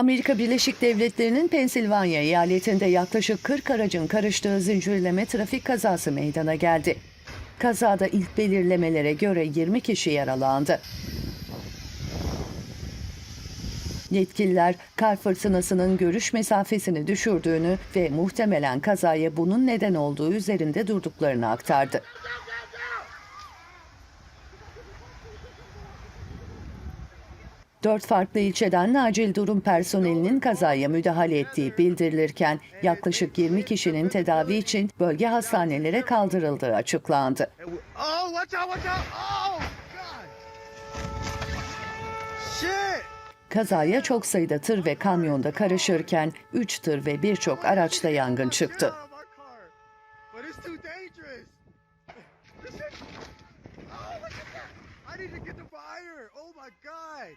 Amerika Birleşik Devletleri'nin Pensilvanya eyaletinde yaklaşık 40 aracın karıştığı zincirleme trafik kazası meydana geldi. Kazada ilk belirlemelere göre 20 kişi yaralandı. Yetkililer kar fırtınasının görüş mesafesini düşürdüğünü ve muhtemelen kazaya bunun neden olduğu üzerinde durduklarını aktardı. Dört farklı ilçeden acil durum personelinin kazaya müdahale ettiği bildirilirken yaklaşık 20 kişinin tedavi için bölge hastanelere kaldırıldığı açıklandı. Oh. Oh. Kazaya çok sayıda tır ve kamyonda karışırken 3 tır ve birçok araçta yangın çıktı. Oh. Oh, my God.